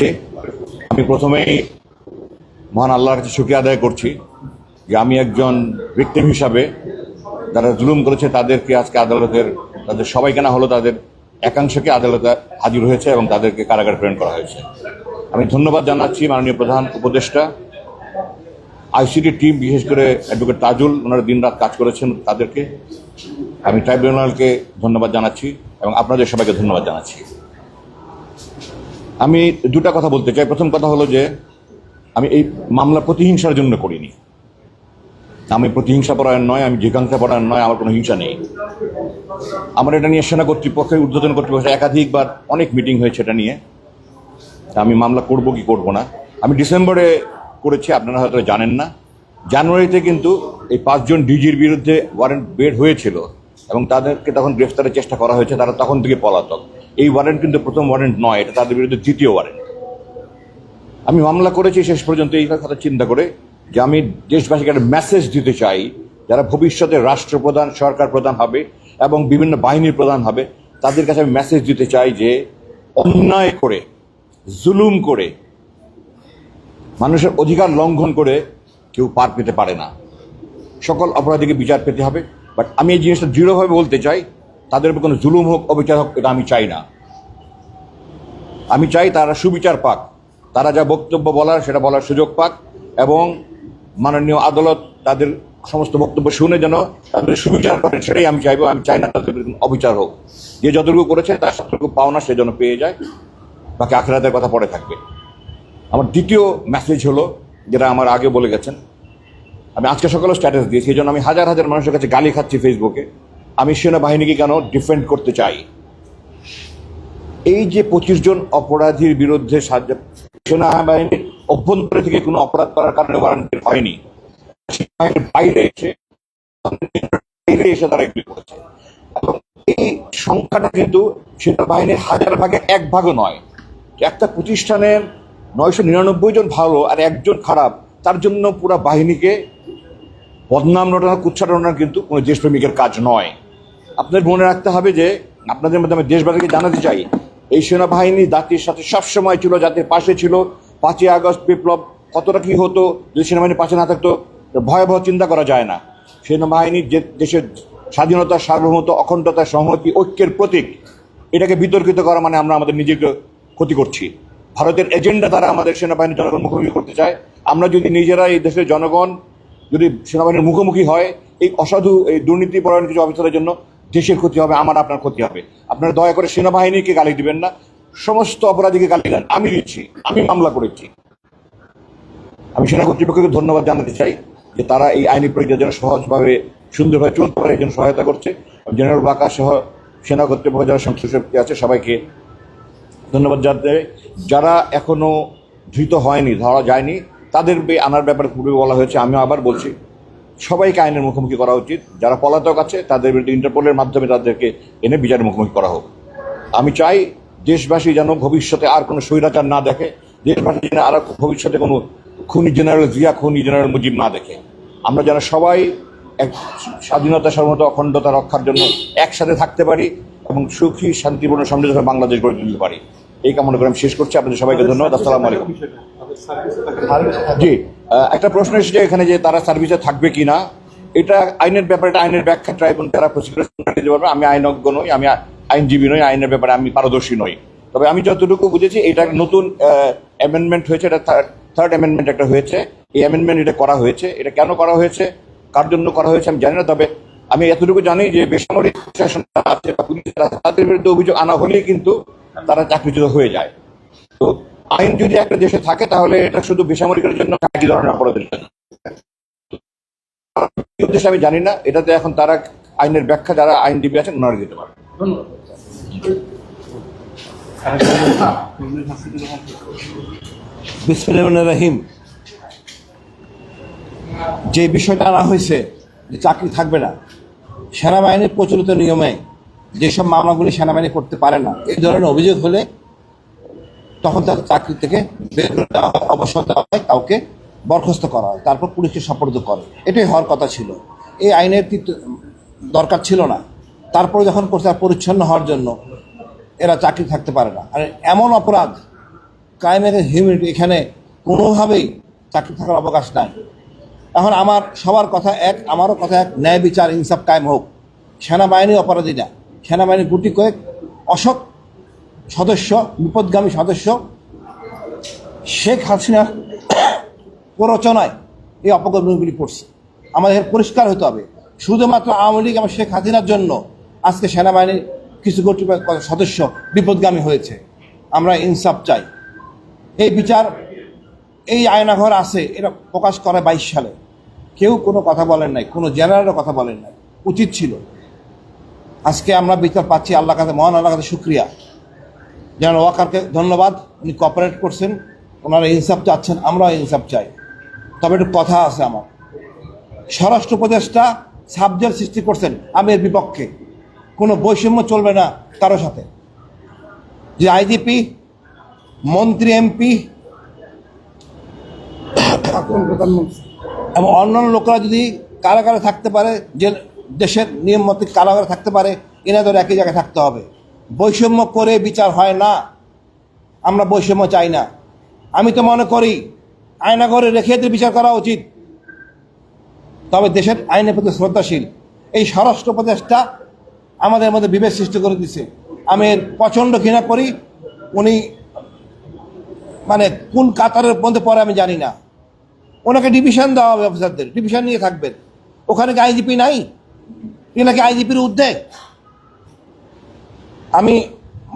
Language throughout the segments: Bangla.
জানাচ্ছি আমি প্রথমেই মহান আল্লাহর কাছে শুক্রিয়া আদায় করছি যে আমি একজন ভিক্টিম হিসাবে যারা জুলুম করেছে তাদেরকে আজকে আদালতের, তাদের সবাইকে না হলো তাদের একাংশকে আদালতে হাজির হয়েছে এবং তাদেরকে কারাগারে প্রেরণ করা হয়েছে। আমি ধন্যবাদ জানাচ্ছি মাননীয় প্রধান উপদেষ্টা। আইসিটি টিম, বিশেষ করে অ্যাডভোকেট তাজুল, ওনারা দিন রাত কাজ করেছেন তাদেরকে। আমি ট্রাইব্যুনালকে ধন্যবাদ জানাচ্ছি এবং আপনাদের সবাইকে ধন্যবাদ জানাচ্ছি। আমি দুটা কথা বলতে চাই। প্রথম কথা হলো যে, আমি এই মামলা প্রতিহিংসার জন্য করিনি। আমি প্রতিহিংসা পরায়ণ নয়, আমি জিজ্ঞাসা পরায়ণ নয়, আমার কোনো হিংসা নেই। আমার এটা নিয়ে সেনা কর্তৃপক্ষের উদ্বোধন কর্তৃপক্ষের একাধিকবার অনেক মিটিং হয়েছে এটা নিয়ে। আমি মামলা করব কি করব না। আমি ডিসেম্বরে করেছি, আপনারা হয়তো জানেন না। জানুয়ারিতে কিন্তু এই পাঁচজন ডিজির বিরুদ্ধে ওয়ারেন্ট বের হয়েছিল এবং তাদেরকে তখন গ্রেফতারের চেষ্টা করা হয়েছে, তারা তখন থেকে পলাতক। এই ওয়ারেন্ট কিন্তু প্রথম ওয়ারেন্ট নয়, এটা তাদের বিরুদ্ধে দ্বিতীয় ওয়ারেন্ট আমি মামলা করেছি শেষ পর্যন্ত এই কথা চিন্তা করে যে আমি দেশবাসীকে একটা মেসেজ দিতে চাই, যারা ভবিষ্যতে রাষ্ট্রপ্রধান, সরকার প্রধান হবে এবং বিভিন্ন বাহিনীর প্রধান হবে, তাদের কাছে আমি মেসেজ দিতে চাই যে অন্যায় করে, জুলুম করে, মানুষের অধিকার লঙ্ঘন করে কেউ পার পেতে পারে না। সকল অপরাধীকে বিচার পেতে হবে বাট আমি এই জিনিসটা দৃঢ়ভাবে বলতে চাই তাদের উপর কোনো জুলুম হোক, অবিচার হোক, এটা আমি চাই না। আমি চাই তারা সুবিচার পাক। তারা যা বক্তব্য বলার, সেটা বলার সুযোগ পাক এবং মাননীয় আদালত তাদের সমস্ত বক্তব্য শুনে যেন তাদের সুবিচার করে সেটাই আমি চাইব। আমি চাই না তাদের অবিচার হোক। যে যতটুকু করেছে, তার সতটুকু পাওনা সে যেন পেয়ে যায়। বাকি আখেরাতের কথা পরে থাকবে। আমার দ্বিতীয় মেসেজ হলো, যেটা আমার আগে বলে গেছেন। আমি আজকে সকালে স্ট্যাটাস দিয়েছি এই জন্য আমি হাজার হাজার মানুষের কাছে গালি খাচ্ছি ফেসবুকে আমি সেনাবাহিনীকে কেন ডিফেন্ড করতে চাই? এই যে পঁচিশ জন অপরাধীর বিরুদ্ধে সাহায্য- সেনাবাহিনীর অভ্যন্তরে থেকে কোনো অপরাধ করার কারণে ওয়ারেন্ট হয়নি। বাইরে এসে বাইরে এসে তারা এগুলি করেছে। এই সংখ্যাটা কিন্তু সেনাবাহিনীর হাজার ভাগে এক ভাগও নয়। একটা প্রতিষ্ঠানের নয়শো নিরানব্বই জন ভালো আর একজন খারাপ, তার জন্য পুরো বাহিনীকে বদনাম রটানো কুচ্ছা রটানো কিন্তু কোনো দেশপ্রেমিকের কাজ নয়। আপনাদের মনে রাখতে হবে যে আপনাদের মাধ্যমে দেশবাসীকে জানাতে চাই, এই সেনাবাহিনী জাতির সাথে সবসময় ছিল, জাতির পাশে ছিল। পাঁচই আগস্ট বিপ্লব কতটা কি হতো, যদি সেনাবাহিনী পাশে না থাকতো ভয়াবহ চিন্তা করা যায় না। সেনাবাহিনী যে দেশের স্বাধীনতা সার্বভৌমত্ব অখণ্ডতা সংহতি, ঐক্যের প্রতীক, এটাকে বিতর্কিত করা মানে আমরা আমাদের নিজেকে ক্ষতি করছি। ভারতের এজেন্ডা তারা আমাদের সেনাবাহিনীর জনগণ মুখোমুখি করতে চায়। আমরা যদি নিজেরা এই দেশের জনগণ, যদি সেনাবাহিনীর মুখোমুখি হয়, এই অসাধু, এই দুর্নীতি পরায়ণ কিছু অফিসারের জন্য দেশের ক্ষতি হবে, আমার আপনার ক্ষতি হবে। আপনারা দয়া করে সেনাবাহিনীকে গালি দিবেন না, সমস্ত অপরাধীকে গালি দেন। আমি দিচ্ছি, আমি মামলা করেছি। আমি সেনা কর্তৃপক্ষকে ধন্যবাদ জানাতে চাই যে তারা এই আইনি প্রক্রিয়া যেন সহজভাবে, সুন্দরভাবে চলতে পারে এই সহায়তা করছে। জেনারেল বাকা সহ সেনা কর্তৃপক্ষ যারা সংশ্লিষ্ট আছে, সবাইকে ধন্যবাদ জানাতে যারা এখনও ধৃত হয়নি, ধরা যায়নি তাদের আনার ব্যাপারে পূর্বে বলা হয়েছে, আমিও আবার বলছি। সবাইকে আইনের মুখোমুখি করা উচিত। যারা পলাতক আছে, তাদের বিরুদ্ধে ইন্টারপোলের মাধ্যমে তাদেরকে এনে বিচারের মুখোমুখি করা হোক। আমি চাই দেশবাসী যেন ভবিষ্যতে আর কোনো স্বৈরাচার না দেখে, দেশবাসী যেন আর ভবিষ্যতে কোনো খুনি জেনারেল জিয়া, খুনি জেনারেল মুজিব না দেখে। আমরা যেন সবাই এক স্বাধীনতা সার্বভৌমত্ব অখণ্ডতা রক্ষার জন্য একসাথে থাকতে পারি এবং সুখী, শান্তিপূর্ণ সমৃদ্ধ বাংলাদেশ গড়ে তুলতে পারি। এই কামনা করে আমি শেষ করছি। আপনাদের সবাইকে ধন্যবাদ। আসসালামু আলাইকুম। জি একটা প্রশ্ন এসেছে এখানে যে তারা সার্ভিসে থাকবে কি না এটা আইনের ব্যাপারে আইনের ব্যাখ্যা ট্রাইব্যুন তারা প্রসিকিউশন দিতে পারবে। আমি আইনজ্ঞ নই আমি আইনজীবী নই আইনের ব্যাপারে আমি পারদর্শী নই। তবে আমি যতটুকু বুঝেছি এটা নতুন অ্যামেন্ডমেন্ট হয়েছে এটা থার্ড অ্যামেন্ডমেন্ট একটা হয়েছে। এই অ্যামেন্ডমেন্ট এটা করা হয়েছে। এটা কেন করা হয়েছে? কার জন্য করা হয়েছে আমি জানি না তবে আমি এতটুকু জানি যে বেসামরিক প্রশাসন আছে বা পুলিশ আছে, তাদের বিরুদ্ধে অভিযোগ আনা হলেই কিন্তু তারা চাকরিচ্যুত হয়ে যায়। তো আইন যদি একটা দেশে থাকে তাহলে এটা শুধু বেসামরিকের জন্য একই ধরনের অপরাধের জন্য। উদ্দেশ্যে আমি জানি না এটাতে এখন তারা আইনের ব্যাখ্যা যারা আইনজীবী আছেন ওনারা দিতে পারে রাহিম। যে বিষয়টা আনা হয়েছে যে চাকরি থাকবে না সেনাবাহিনীর প্রচলিত নিয়মে যেসব মামলাগুলি সেনাবাহিনী করতে পারে না, এই ধরনের অভিযোগ হলে তখন তার চাকরি থেকে বের করে দেওয়া হয়, অবসর দেওয়া হয়, কাউকে বরখাস্ত করা হয়, তারপর পুলিশকে সপর্দ করে। এটাই হওয়ার কথা ছিল। এই আইনের দরকার ছিল না। তারপরে যখন করছে আর পরিচ্ছন্ন হওয়ার জন্য এরা চাকরি থাকতে পারে না। আর এমন অপরাধ, ক্রাইম এগেন্স হিউম্যানিটি, এখানে কোনোভাবেই চাকরি থাকার অবকাশ নাই। এখন আমার, সবার কথা এক, আমারও কথা এক, ন্যায় বিচার, ইনসাফ কায়েম হোক। সেনাবাহিনী অপরাধী না। সেনাবাহিনীর গুটি কয়েক অসৎ সদস্য, বিপদগামী সদস্য, শেখ হাসিনার প্ররোচনায় এই অপকর্মগুলি পড়ছে আমাদের পরিষ্কার হতে হবে। শুধুমাত্র আওয়ামী লীগ এবং শেখ হাসিনার জন্য আজকে সেনাবাহিনীর কিছু কর্তৃপক্ষ সদস্য বিপদগামী হয়েছে। আমরা ইনসাফ চাই। এই বিচার, এই আয়নাঘর আছে, এটা প্রকাশ করে বাইশ সালে। কেউ কোনো কথা বলেন নাই, কোনো জেনারেলও কথা বলেন নাই। উচিত ছিল। আজকে আমরা বিচার পাচ্ছি আল্লাহ কাছে মহান আল্লাহ কাছে শুক্রিয়া। যেন ওয়াকারকে ধন্যবাদ উনি কপারেট করছেন ওনারা ইনসাফ চাচ্ছেন আমরাও ইনসাফ চাই। তবে একটু কথা আছে আমার। স্বরাষ্ট্র উপদেষ্টা সাবজেক্ট সৃষ্টি করছেন আমি এর বিপক্ষে। কোনো বৈষম্য চলবে না কারও সাথে। যে আইজিপি মন্ত্রী এমপি এবং অন্যান্য লোকরা যদি কারা কারা থাকতে পারে যে দেশের নিয়ম মতো কারাগারে থাকতে পারে, এনাদের একই জায়গায় থাকতে হবে। বৈষম্য করে বিচার হয় না। আমরা বৈষম্য চাই না। আমি তো মনে করি, আয়নাঘরে রেখে এদের বিচার করা উচিত। তবে দেশের আইনের প্রতি শ্রদ্ধাশীল। এই স্বরাষ্ট্র উপদেষ্টা আমাদের মধ্যে বিভেদ সৃষ্টি করে দিছে। আমি প্রচণ্ড ঘৃণা করি। উনি মানে কোন কাতারের মধ্যে পরে আমি জানি না। ওনাকে ডিভিশন দেওয়া হবে, অফিসারদের। ডিভিশন নিয়ে থাকবেন। ওখানে কি আইজিপি নাই? এ নাকি আইজিপির উদ্যোগ? আমি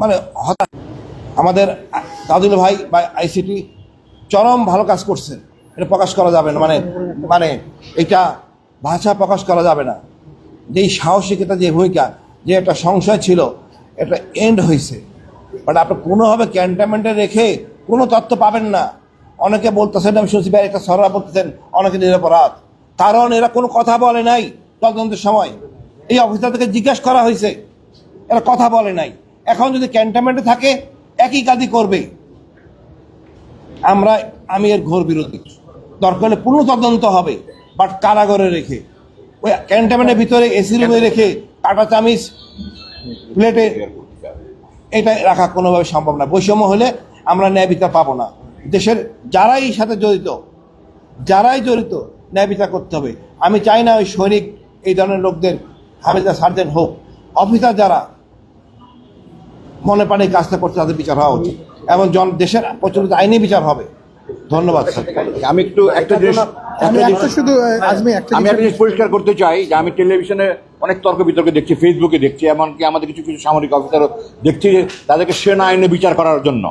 মানে হতাশ। আমাদের দাদুল ভাই বা আইসিটি চরম ভালো কাজ করছেন এটা প্রকাশ করা যাবে না। মানে মানে এটা ভাষা প্রকাশ করা যাবে না। যে এই সাহসিকতা, যে ভূমিকা, যে একটা সংশয় ছিল, এটা এন্ড হয়েছে। বাট আপনি কোনোভাবে ক্যান্টনমেন্টে রেখে কোনো তথ্য পাবেন না। অনেকে বলতেছেন, আমি শুনছি ভাই, একটা সররা বলতেছেন, অনেকে নিরপরাধ। কারণ এরা কোনো কথা বলে নাই তদন্তের সময়। এই অফিসার থেকে জিজ্ঞেস করা হয়েছে। এরা কথা বলে নাই। এখন যদি ক্যান্টনমেন্টে থাকে, একই কাজই করবে। আমরা, আমি এর ঘোর বিরোধী। দরকার হলে পূর্ণ তদন্ত হবে বাট কারাগারে রেখে। ওই ক্যান্টনমেন্টের ভিতরে এসি রুমে রেখে, কাটা চামিচ প্লেটে এটা রাখা কোনোভাবে সম্ভব না। বৈষম্য হলে আমরা ন্যায় বিচার পাবো না। দেশের যারাই সাথে জড়িত, যারাই জড়িত, ন্যায় বিচার করতে হবে। আমি চাই না ওই সৈনিক, এই ধরনের লোকদের হামেদা সার্জেন্ট হোক অফিসার যারা মনে প্রাণে কাজটা করছে তাদের বিচার হওয়া উচিত। এবং জন দেশের প্রচলিত আইনি বিচার হবে। ধন্যবাদ স্যার। আমি একটু একটা জিনিস আমি একটা শুধু আজমি একটা আমি একটা জিনিস- পরিষ্কার করতে চাই যে আমি টেলিভিশনে অনেক তর্ক বিতর্ক দেখছি ফেসবুকে দেখছি এমনকি আমাদের কিছু কিছু সামরিক অফিসারও দেখছি যে তাদেরকে সেনা আইনে বিচার করার জন্য।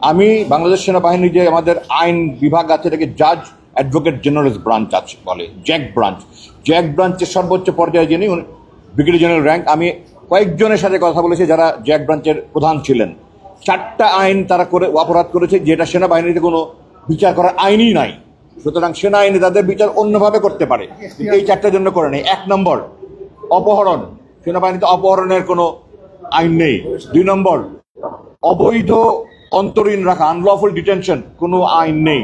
আমি বাংলাদেশ সেনাবাহিনীর যে আমাদের আইন বিভাগ আছে এটাকে জাজ অ্যাডভোকেট জেনারেল ব্রাঞ্চ আছে, বলে জ্যাক ব্রাঞ্চ। জ্যাক ব্রাঞ্চের সর্বোচ্চ পর্যায়ে যিনি ব্রিগেডিয়ার জেনারেল র্যাঙ্ক। আমি কয়েকজনের সাথে কথা বলেছি যারা জ্যাক ব্রাঞ্চের প্রধান ছিলেন। চারটা আইন তারা করে, অপরাধ করেছে, যেটা সেনাবাহিনীতে কোনো বিচার করার আইনই নাই। সুতরাং সেনা আইনে তাদের বিচার অন্যভাবে করতে পারে। এই চারটার জন্য করে নেই। এক নম্বর, অপহরণ। সেনাবাহিনীতে অপহরণের কোনো আইন নেই। দুই নম্বর, অবৈধ অন্তরীণ রাখা আনলফুল ডিটেনশন কোনো আইন নেই।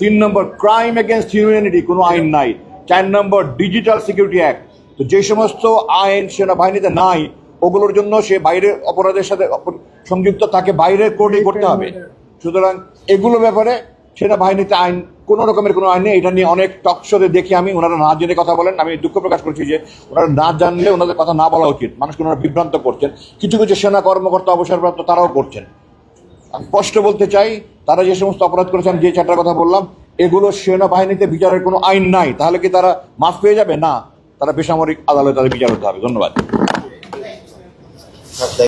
তিন নম্বর ক্রাইম এগেনস্ট হিউম্যানিটি কোনো আইন নাই। চার নম্বর ডিজিটাল সিকিউরিটি অ্যাক্ট তো যে সমস্ত আইন সেনাবাহিনীতে নাই ওগুলোর জন্য সে বাইরের অপরাধের সাথে সংযুক্ত তাকে বাইরের কোর্টে করতে হবে। সুতরাং এগুলো ব্যাপারে সেনাবাহিনীতে আইন কোনো রকমের কোনো আইন নেই। এটা নিয়ে অনেক টকশোতে দেখি আমি ওনারা না জেনে কথা বলেন। আমি দুঃখ প্রকাশ করছি যে ওনারা না জানলে ওনাদের কথা না বলা উচিত। মানুষকে ওনারা বিভ্রান্ত করছেন। কিছু কিছু সেনা কর্মকর্তা অবসরপ্রাপ্ত তারাও করছেন। স্পষ্ট বলতে চাই, তারা যে সমস্ত অপরাধ করেছেন যে চারটার কথা বললাম, এগুলো সেনাবাহিনীতে বিচারের কোনো আইন নাই। তাহলে কি তারা মাফ পেয়ে যাবে? না। তারা বেসামরিক আদালতে তাদের বিচার হতে হবে। ধন্যবাদ।